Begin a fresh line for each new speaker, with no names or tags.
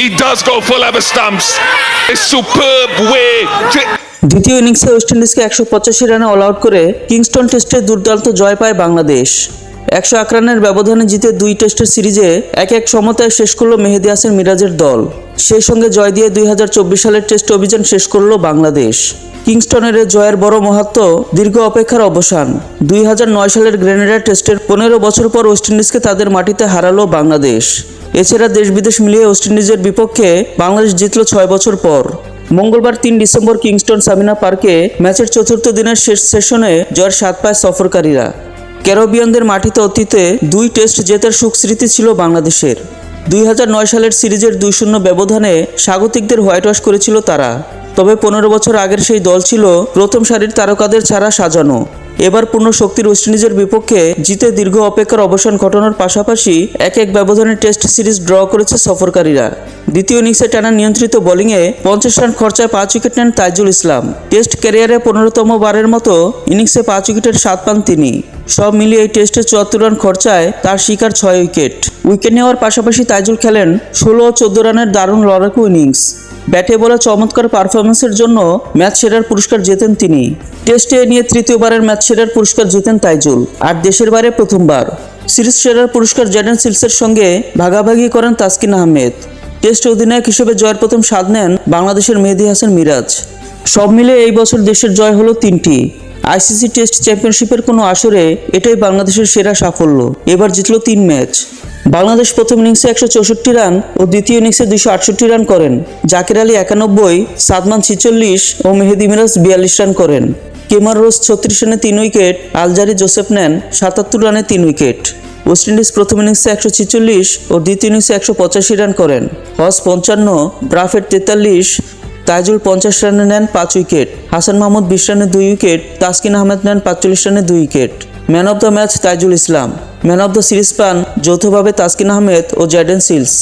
he does go for leather stumps. A superb way to
দ্বিতীয় ইনিংসে West ইন্ডিজকে একশো পঁচাশি রানে অল আউট করে কিংস্টন টেস্টে দুর্দান্ত জয় পায় বাংলাদেশ। একশো এক রানের ব্যবধানে জিতে দুই টেস্টের সিরিজে এক এক সমতায় শেষ করল মেহেদি হাসান মিরাজের দল। সেই সঙ্গে জয় দিয়ে দুই হাজার চব্বিশ সালের টেস্ট অভিযান শেষ করল বাংলাদেশ। কিংস্টনের জয়ের বড় মাহাত্ম দীর্ঘ অপেক্ষার অবসান। দুই হাজার নয় সালের গ্রেনেডা টেস্টের পনেরো বছর পর ওয়েস্ট ইন্ডিজকে তাদের মাটিতে হারালো বাংলাদেশ। এছাড়া দেশ বিদেশ মিলিয়ে ওয়েস্ট ইন্ডিজের বিপক্ষে বাংলাদেশ জিতল ছয় বছর পর। মঙ্গলবার তিন ডিসেম্বর কিংস্টন সামিনা পার্কে ম্যাচের চতুর্থ দিনের শেষ সেশনে জয়ের স্বাদ পায় সফরকারীরা। ক্যারোবিয়ানদের মাটিতে অতীতে দুই টেস্ট জেতার সুখ স্মৃতি ছিল বাংলাদেশের। দুই হাজার নয় সালের সিরিজের দুই শূন্য ব্যবধানে স্বাগতিকদের হোয়াইট ওয়াশ করেছিল তারা। তবে পনেরো বছর আগের সেই দল ছিল প্রথম সারির তারকাদের ছাড়া সাজানো। এবার পূর্ণ শক্তির ওয়েস্ট ইন্ডিজের বিপক্ষে জিতে দীর্ঘ অপেক্ষার অবসান ঘটানোর পাশাপাশি এক এক ব্যবধানে টেস্ট সিরিজ ড্র করেছে সফরকারীরা। দ্বিতীয় ইনিংসে টানা নিয়ন্ত্রিত বোলিংয়ে পঞ্চাশ রান খরচায় পাঁচ উইকেট নেন তাইজুল ইসলাম। টেস্ট ক্যারিয়ারে পনেরোতম বারের মতো ইনিংসে পাঁচ উইকেটের স্বাদ পান তিনি। সব মিলিয়ে এই টেস্টে চুয়াত্তর রান খরচায় তার শিকার ছয় উইকেট। উইকেট নেওয়ার পাশাপাশি তাইজুল খেলেন ষোলো ও চোদ্দ রানের দারুণ লড়াকু ইনিংস। ব্যাটে বলা চমৎকার পারফরমেন্সের জন্য ম্যাচ সেরার পুরস্কার জেতেন তিনি। টেস্টে নিয়ে তৃতীয়বারের ম্যাচ সেরার পুরস্কার জেতেন তাইজুল। আর দেশের বাইরে প্রথমবার। সিরিজ সেরার পুরস্কার জ্যাডেন সিলসের সঙ্গে ভাগাভাগি করেন তাসকিন আহমেদ। টেস্ট অধিনায়ক হিসেবে জয়ের প্রথম স্বাদ নেন বাংলাদেশের মেহেদি হাসান মিরাজ। সব মিলে এই বছর দেশের জয় হলো তিনটি। আইসিসি টেস্ট চ্যাম্পিয়নশিপের কোনো আসরে এটাই বাংলাদেশের সেরা সাফল্য। এবার জিতল তিন ম্যাচ। বাংলাদেশ প্রথম ইনিংসে একশো চৌষট্টি রান ও দ্বিতীয় ইনিংসে দুইশো আটষট্টি রান করেন। জাকির আলী একানব্বই, সাদমান ছিচল্লিশ ও মেহেদি মিরাজ বিয়াল্লিশ রান করেন। কেমার রোজ ছত্রিশ রানে তিন উইকেট, আলজারি জোসেফ নেন সাতাত্তর রানে তিন উইকেট। ওয়েস্ট ইন্ডিজ প্রথম ইনিংসে একশো ছিচল্লিশ ও দ্বিতীয় ইনিংসে একশো পঁচাশি রান করেন। হস পঞ্চান্ন ব্রাফেট তেতাল্লিশ, তাইজুল পঞ্চাশ রানে নেন পাঁচ উইকেট। হাসান মাহমুদ বিশ রানে দুই উইকেট, তাসকিন আহমেদ নেন পাঁচচল্লিশ রানে দুই wicket. Man of the match Taijul Islam, man of the series পান যৌথভাবে তাসকিন আহমেদ ও জ্যাডেন সিলস।